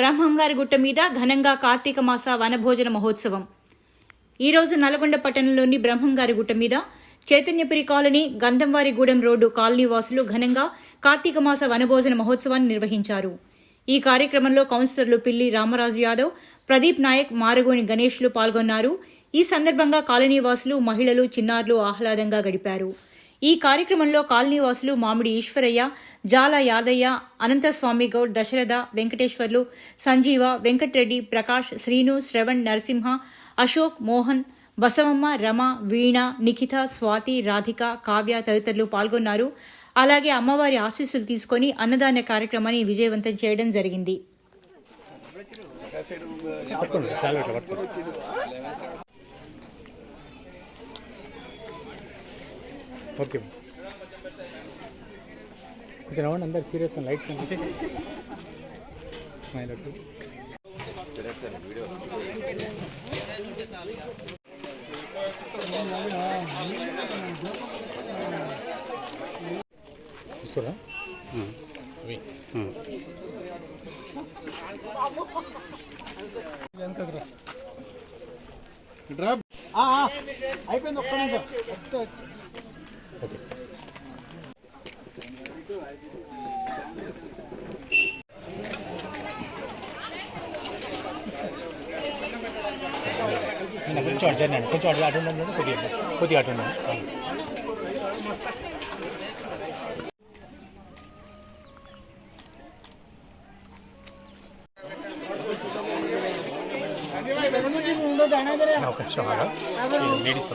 బ్రహ్మంగారి గుట్ట మీద ఘనంగా కార్తీక మాస వనభోజన మహోత్సవం. ఈరోజు నల్గొండ పట్టణంలోని బ్రహ్మంగారి గుట్ట మీద Chaitanyapuri colony Gandhamvarigudem road colony వాసులు ఘనంగా కార్తీక మాస వనభోజన మహోత్సవాన్ని నిర్వహించారు. ఈ కార్యక్రమంలో కౌన్సిలర్లు పిల్లి రామరాజు యాదవ్ ప్రదీప్ నాయక్ మారగోని గణేష్లు పాల్గొన్నారు. ఈ సందర్భంగా కాలనీ వాసులు మహిళలు చిన్నారులు ఆహ్లాదంగా గడిపారు. ఈ కార్యక్రమంలో కాలనీవాసులు మామిడి ఈశ్వరయ్య జాల యాదయ్య అనంతస్వామి గౌడ్ దశరథ వెంకటేశ్వర్లు సంజీవ వెంకట్రెడ్డి ప్రకాష్ శ్రీను శ్రవణ్ నరసింహ అశోక్ మోహన్ బసవమ్మ రమ వీణ నిఖిత స్వాతి రాధిక కావ్య తదితరులు పాల్గొన్నారు అలాగే అమ్మవారి ఆశీస్సులు తీసుకొని అన్నదాన కార్యక్రమాన్ని విజయవంతం చేయడం జరిగింది ఓకే. కొంచెం అవ్వండి అందరు సీరియస్ లైట్స్ కనిపి స్మైల్ అట్టు చూస్తారా? అయిపోయింది ఒక్క నిమిషం. ఓకే నేను కొంచెం అటు జరిగినాను కొంచెం అటు అటు ఉండండి కొద్దిగా కొద్దిగా అటు ఉండండి ఆ. ఒక నిమిషం ఆగా. లేడీస్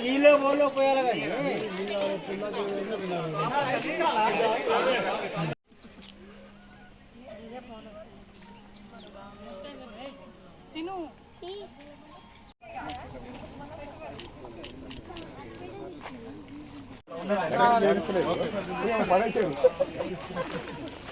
నీళ్ళే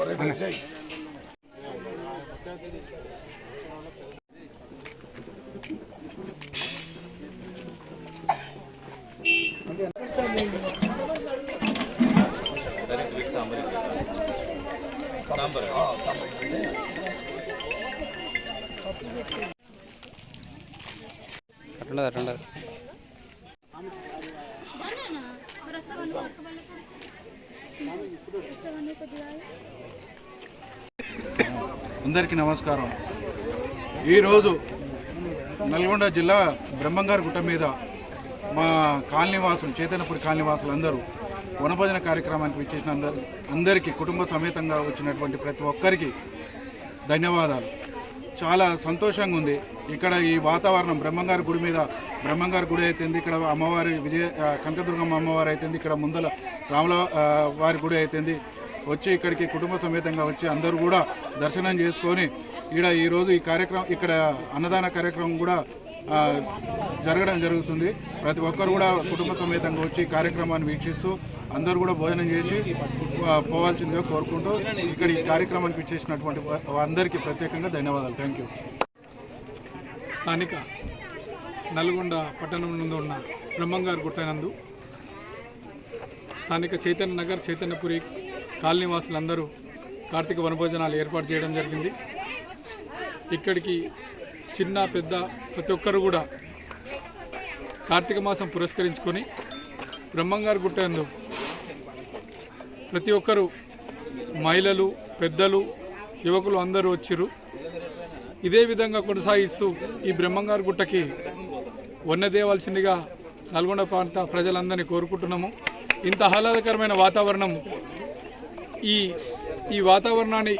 రా రా రా అన్న అట్లుండదు అట్లుండదు అందరికీ నమస్కారం. ఈరోజు నల్గొండ జిల్లా బ్రహ్మంగారి గుట్ట మీద మా కాలనీవాసులు చైతన్యపూర్ కాలనీవాసులు అందరూ వనభోజన కార్యక్రమానికి విచ్చేసిన అందరు అందరికీ కుటుంబ సమేతంగా వచ్చినటువంటి ప్రతి ఒక్కరికి ధన్యవాదాలు. చాలా సంతోషంగా ఉంది. ఇక్కడ ఈ వాతావరణం బ్రహ్మంగారి గుడి మీద బ్రహ్మంగారి గుడి అయితేంది ఇక్కడ అమ్మవారి విజయ కనకదుర్గమ్మ అమ్మవారి అయితేంది ఇక్కడ ముందల రాముల వారి గుడి అయితేంది వచ్చి ఇక్కడికి కుటుంబ సమేతంగా వచ్చి అందరూ కూడా దర్శనం చేసుకొని ఇక్కడ ఈరోజు ఈ కార్యక్రమం ఇక్కడ అన్నదాన కార్యక్రమం కూడా జరగడం జరుగుతుంది. ప్రతి ఒక్కరు కూడా కుటుంబ సమేతంగా వచ్చి కార్యక్రమాన్ని వీక్షిస్తూ అందరూ కూడా భోజనం చేసి పోవాల్సిందిగా కోరుకుంటూ ఇక్కడ ఈ కార్యక్రమానికి ఇచ్చేసినటువంటి అందరికీ ప్రత్యేకంగా ధన్యవాదాలు. థ్యాంక్ యూ స్థానిక నల్గొండ పట్టణం నుండి ఉన్న బ్రహ్మంగారు గుట్టనందు స్థానిక చైతన్య నగర్ చైతన్యపురి కాలనీ వాసులందరూ కార్తీక వనభోజనాలు ఏర్పాటు చేయడం జరిగింది. ఇక్కడికి చిన్న పెద్ద ప్రతి ఒక్కరు కూడా కార్తీక మాసం పురస్కరించుకొని బ్రహ్మంగారు గుట్టందు ప్రతి ఒక్కరు మహిళలు పెద్దలు యువకులు అందరూ వచ్చిరు ఇదే విధంగా కొనసాగిస్తూ ఈ బ్రహ్మంగారు గుట్టకి వన్నదేవాల్సిందిగా నల్గొండ ప్రాంత ప్రజలందరినీ కోరుకుంటున్నాము. ఇంత ఆహ్లాదకరమైన వాతావరణం ఈ ఈ వాతావరణాన్ని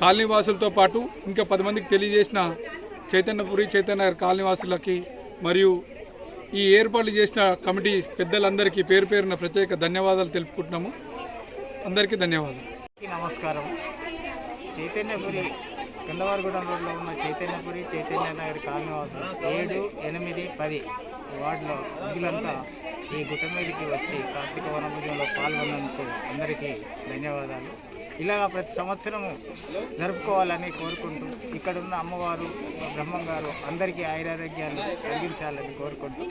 కాలనీవాసులతో పాటు ఇంకా పది మందికి తెలియజేసిన చైతన్యపురి చైతన్య కాలనీవాసులకి మరియు ఈ ఏర్పాట్లు చేసిన కమిటీ పెద్దలందరికీ పేరు పేరున ప్రత్యేక ధన్యవాదాలు తెలుపుకుంటున్నాము. అందరికీ ధన్యవాదాలు. నమస్కారం. చైతన్యపురి కిందవారిగూడెం రోడ్లో ఉన్న చైతన్యపురి చైతన్య నగర్ కాలనీవాసులు ఏడు ఎనిమిది పది వార్డులో సభ్యులంతా ఈ గుట్ట మీదకి వచ్చి కార్తీక వనభోజనంలో పాల్గొన్నందుకు అందరికీ ధన్యవాదాలు. ఇలాగా ప్రతి సంవత్సరం జరుపుకోవాలని కోరుకుంటూ ఇక్కడున్న అమ్మవారు బ్రహ్మం గారు అందరికీ ఆయురారోగ్యాలు కలిగించాలని కోరుకుంటూ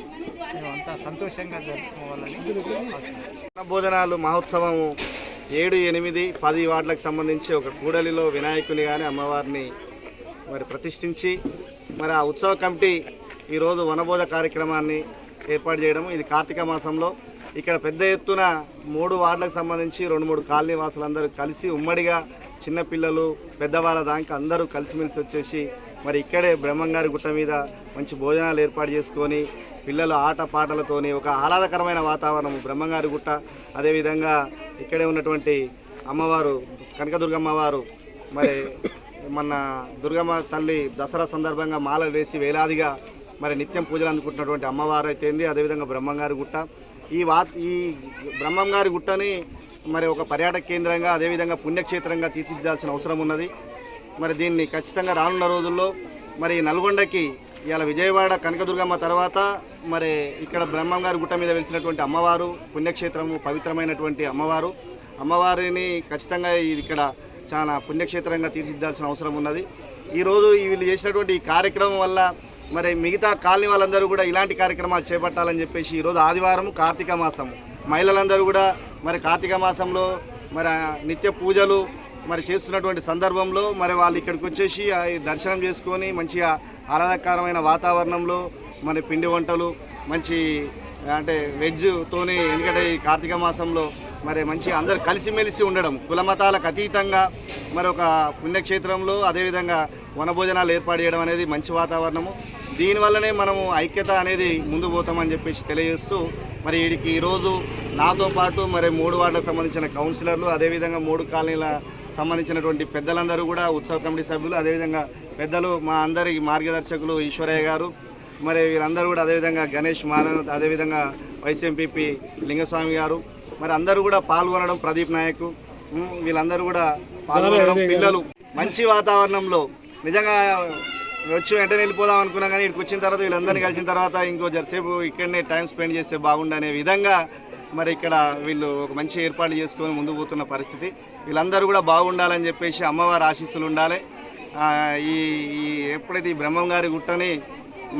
మేమంతా సంతోషంగా జరుపుకోవాలని భోజనాలు మహోత్సవము ఏడు ఎనిమిది పది వార్డులకు సంబంధించి ఒక కూడలిలో వినాయకుని కానీ అమ్మవారిని మరి ప్రతిష్ఠించి మరి ఆ ఉత్సవ కమిటీ ఈరోజు వనభోజ కార్యక్రమాన్ని ఏర్పాటు చేయడం ఇది కార్తీక మాసంలో ఇక్కడ పెద్ద ఎత్తున మూడు వార్డులకు సంబంధించి రెండు మూడు కాలనీ వాసులందరూ కలిసి ఉమ్మడిగా చిన్నపిల్లలు పెద్దవాళ్ళ దాకా అందరూ కలిసిమెలిసి వచ్చేసి మరి ఇక్కడే బ్రహ్మంగారి గుట్ట మీద మంచి భోజనాలు ఏర్పాటు చేసుకొని పిల్లలు ఆట పాటలతోని ఒక ఆహ్లాదకరమైన వాతావరణం బ్రహ్మంగారి గుట్ట. అదేవిధంగా ఇక్కడే ఉన్నటువంటి అమ్మవారు కనకదుర్గమ్మవారు మరి మన దుర్గమ్మ తల్లి దసరా సందర్భంగా మాల వేసి వేలాదిగా మరి నిత్యం పూజలు అందుకుంటున్నటువంటి అమ్మవారు అయితేంది అదేవిధంగా బ్రహ్మంగారి గుట్ట. ఈ వా ఈ బ్రహ్మంగారి గుట్టని మరి ఒక పర్యాటక కేంద్రంగా అదేవిధంగా పుణ్యక్షేత్రంగా తీర్చిదిద్దాల్సిన అవసరం ఉన్నది. మరి దీన్ని ఖచ్చితంగా రానున్న రోజుల్లో మరి నల్గొండకి ఇవాళ విజయవాడ కనకదుర్గమ్మ తర్వాత మరి ఇక్కడ బ్రహ్మంగారి గుట్ట మీద వెలిసినటువంటి అమ్మవారు పుణ్యక్షేత్రము పవిత్రమైనటువంటి అమ్మవారు. అమ్మవారిని ఖచ్చితంగా ఇది ఇక్కడ చాలా పుణ్యక్షేత్రంగా తీర్చిదిద్దాల్సిన అవసరం ఉన్నది. ఈరోజు వీళ్ళు చేసినటువంటి ఈ కార్యక్రమం వల్ల మరి మిగతా కాలనీ వాళ్ళందరూ కూడా ఇలాంటి కార్యక్రమాలు చేపట్టాలని చెప్పేసి ఈరోజు ఆదివారం కార్తీక మాసం మహిళలందరూ కూడా మరి కార్తీక మాసంలో మరి నిత్య పూజలు మరి చేస్తున్నటువంటి సందర్భంలో మరి వాళ్ళు ఇక్కడికి వచ్చేసి దర్శనం చేసుకొని మంచిగా ఆహ్లాదకరమైన వాతావరణంలో మరి పిండి వంటలు మంచి అంటే వెజ్తోని ఎందుకంటే ఈ కార్తీక మాసంలో మరి మంచి అందరు కలిసిమెలిసి ఉండడం. కులమతాలకు అతీతంగా మరి ఒక పుణ్యక్షేత్రంలో అదేవిధంగా వనభోజనాలు ఏర్పాటు చేయడం అనేది మంచి వాతావరణము. దీనివల్లనే మనము ఐక్యత అనేది ముందు పోతామని చెప్పేసి తెలియజేస్తూ మరి వీడికి ఈరోజు నాతో పాటు మరి మూడు వార్డులకు సంబంధించిన కౌన్సిలర్లు అదేవిధంగా మూడు కాలనీల సంబంధించినటువంటి పెద్దలందరూ కూడా ఉత్సవ కమిటీ సభ్యులు అదేవిధంగా పెద్దలు మా అందరి మార్గదర్శకులు ఈశ్వరయ్య గారు మరి వీరందరూ కూడా అదేవిధంగా గణేష్ మారన్ అదేవిధంగా వైస్ ఎంపీపీ లింగస్వామి గారు మరి అందరూ కూడా పాల్గొనడం ప్రదీప్ నాయక్ వీళ్ళందరూ కూడా పాల్గొనడం పిల్లలు. మంచి వాతావరణంలో నిజంగా వచ్చి వెంటనే వెళ్ళిపోదాం అనుకున్నా కానీ ఇక్కడికి వచ్చిన తర్వాత వీళ్ళందరినీ కలిసిన తర్వాత ఇంకో జరసేపు ఇక్కడనే టైం స్పెండ్ చేస్తే బాగుండనే విధంగా మరి ఇక్కడ వీళ్ళు ఒక మంచి ఏర్పాట్లు చేసుకొని ముందు పోతున్న పరిస్థితి. వీళ్ళందరూ కూడా బాగుండాలని చెప్పేసి అమ్మవారి ఆశీస్సులు ఉండాలి. ఈ ఈ ఎప్పుడైతే ఈ బ్రహ్మం గారి గుట్టని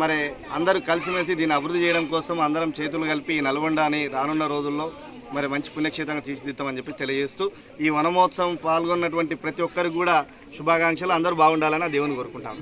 మరి అందరూ కలిసిమెలిసి దీన్ని అభివృద్ధి చేయడం కోసం అందరం చేతులు కలిపి ఈ నల్గొండని రానున్న రోజుల్లో మరి మంచి పుణ్యక్షేత్రంగా తీర్చిదిద్దామని చెప్పి తెలియజేస్తూ ఈ వనమహోత్సవం పాల్గొన్నటువంటి ప్రతి ఒక్కరికి కూడా శుభాకాంక్షలు. అందరూ బాగుండాలని దేవుని కోరుకుంటాము.